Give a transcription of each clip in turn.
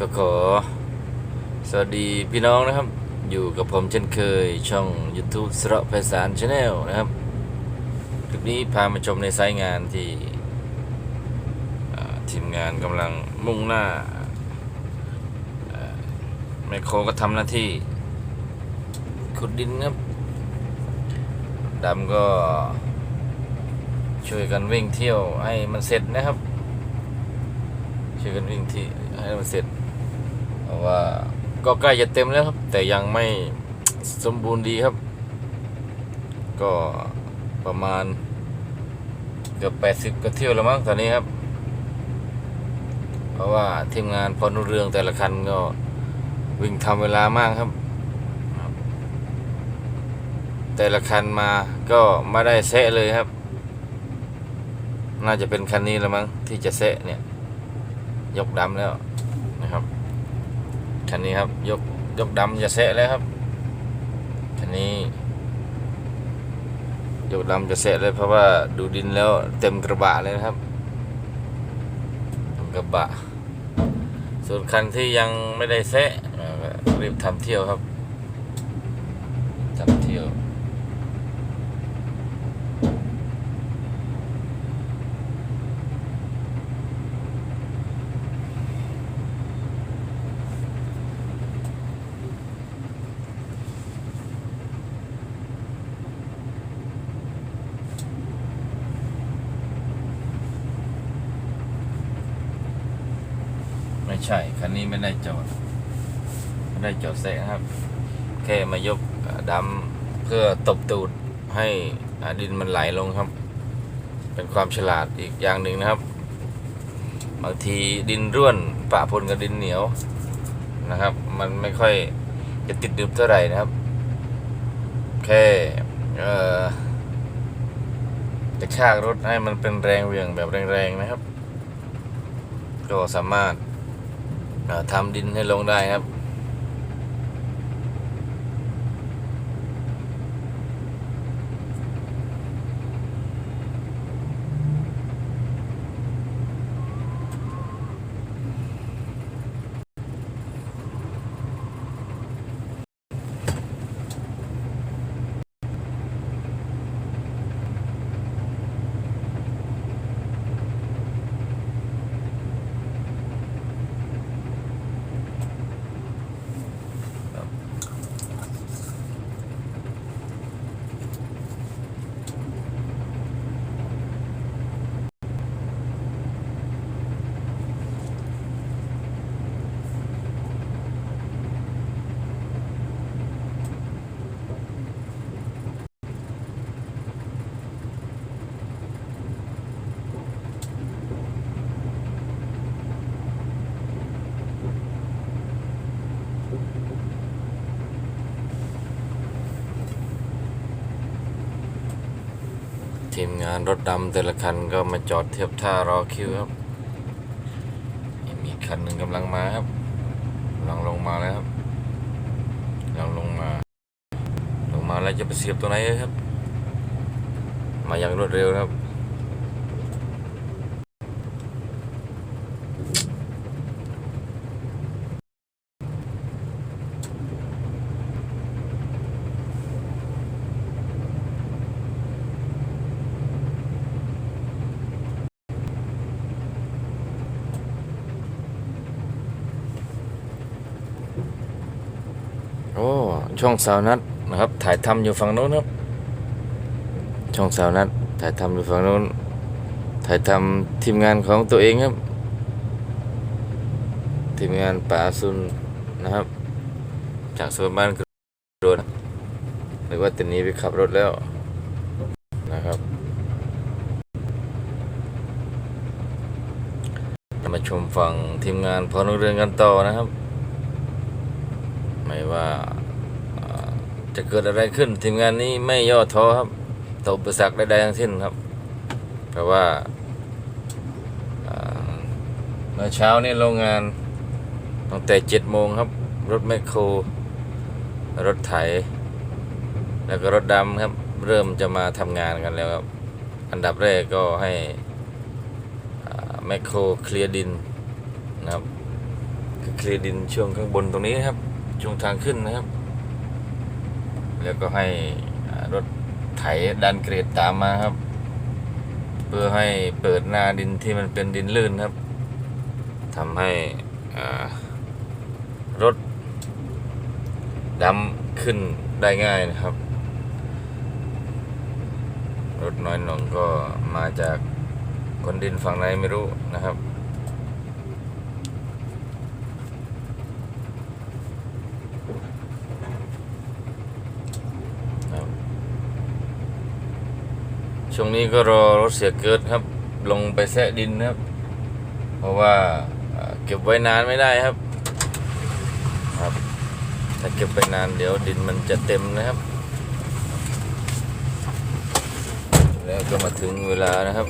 ก็ขอ สวัสดีพี่น้องนะครับ อยู่กับผมเช่นเคยช่อง YouTube สระไพศาลชาแนลนะครับ คลิปนี้พามาชมในไซต์งานที่ทีมงานกำลังมุ่งหน้าอ่าแมคโครก็ทำหน้าที่ ขุดดินครับดำก็ช่วยกันวิ่งเที่ยวให้มันเสร็จนะครับ ช่วยกันวิ่งที่ให้มันเสร็จ เพราะว่าก็ใกล้จะเต็มแล้วครับ แต่ยังไม่สมบูรณ์ดีครับ ก็ประมาณเกือบ 80ก็เที่ยวแล้วมั้งตอนนี้ครับ เพราะว่าทีมงานพอนุเรืองแต่ละคันก็วิ่งทำเวลามากครับ แต่ละคันมาก็ไม่ได้แซะเลยครับ น่าจะเป็นคันนี้แล้วมั้งที่จะแซะเนี่ย ยกดำแล้วนะครับ คันนี้ครับ ยกยกดำจะเสะแล้วครับ คันนี้ ยกดำจะเสะเลยเพราะว่าดูดินแล้วเต็มกระบะเลยนะครับ กระบะ ส่วนคันที่ยังไม่ได้เสะรีบทำเที่ยวครับทำเที่ยว ไม่ใช่ คันนี้ไม่ได้จอด ไม่ได้จอดแซะนะครับ แค่มายกเอ่อดำเพื่อตบตูดให้ดินมันไหลลงครับ เป็นความฉลาดอีกอย่างหนึ่งนะครับ บางทีดินร่วนปะปนกับดินเหนียวนะครับ มันไม่ค่อยจะติดดึบเท่าไหร่นะครับ แค่เอ่อกระชากรถให้มันเป็นแรงเวียงแบบแรงๆนะครับ ก็สามารถ ทำดินให้ลงได้ครับ ทีมงานรถดำแต่ละคันก็มาจอดเทียบท่ารอคิวครับ มีคันหนึ่งกำลังมาครับกำลังลงมาแล้วครับกำลังลงมา ลงมาแล้วจะไปเสียบตัวไหนครับ มาอย่างรวดเร็วครับ โอ้ ช่องสาวนัดนะครับ ถ่ายทำอยู่ฝั่งโน้นครับ ช่องสาวนัดถ่ายทำอยู่ฝั่งโน้น ถ่ายทำทีมงานของตัวเองครับ ทีมงานป่าซุนนะครับ จากโซนบ้านกระโดดหรือว่าตอนนี้ไปขับรถแล้วนะครับมาชมฝั่งทีมงานพอนุเรืองกันต่อนะครับ ไม่ว่า จะเกิดอะไรขึ้น ทีมงานนี้ไม่ย่อท้อครับต่ออุปสรรคใดๆทั้งสิ้นครับ เพราะว่าเอ่อเมื่อเช้านี้โรงงานตั้งแต่เจ็ดโมงครับ รถแมคโคร รถไถ แล้วก็รถดำครับ เริ่มจะมาทำงานกันแล้วครับ อันดับแรกก็ให้แมคโครเคลียร์ดินนะครับเคลียร์ดินช่วงข้างบนตรงนี้ครับช่วงทางขึ้นนะครับ แล้วก็ให้รถไถดันเกรดตามมาครับ เพื่อให้เปิดหน้าดินที่มันเป็นดินลื่นครับทำให้รถดำขึ้นได้ง่ายนะครับ รถน้อยหนองก็มาจากคนดินฝั่งไหนไม่รู้นะครับ ช่วงนี้ก็รอรถเสียเกิดครับ ลงไปแซะดินนะครับ เพราะว่าเก็บไว้นานไม่ได้ครับ ครับ ถ้าเก็บไปนานเดี๋ยวดินมันจะเต็มนะครับ แล้วก็มาถึงเวลานะครับ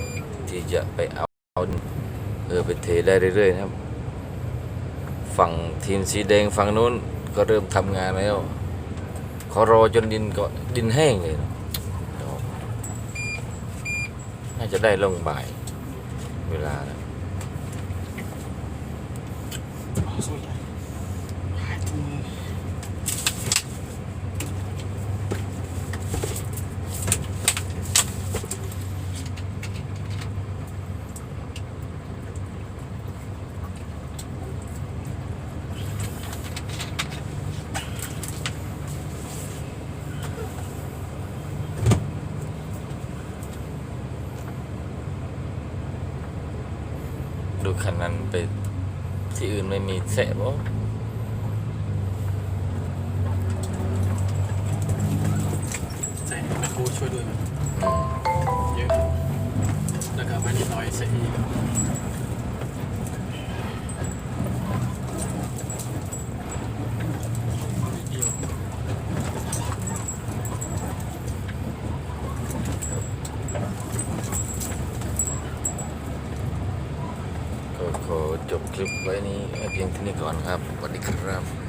ที่จะไปเอาเพื่อไปเทได้เรื่อยๆครับ ฝั่งทีมสีแดงฝั่งนู้นก็เริ่มทำงานแล้วขารอจนดินก็ดินแห้งเลยนะเดี๋ยว น่าจะได้ลงบ่าย เวลาแล้วยหายถุงมือ ดู คันนั้นไปที่อื่นไม่มีแสะบ่ คลิปไว้นี้เพียงเท่านี้ก่อนครับสวัสดีครับ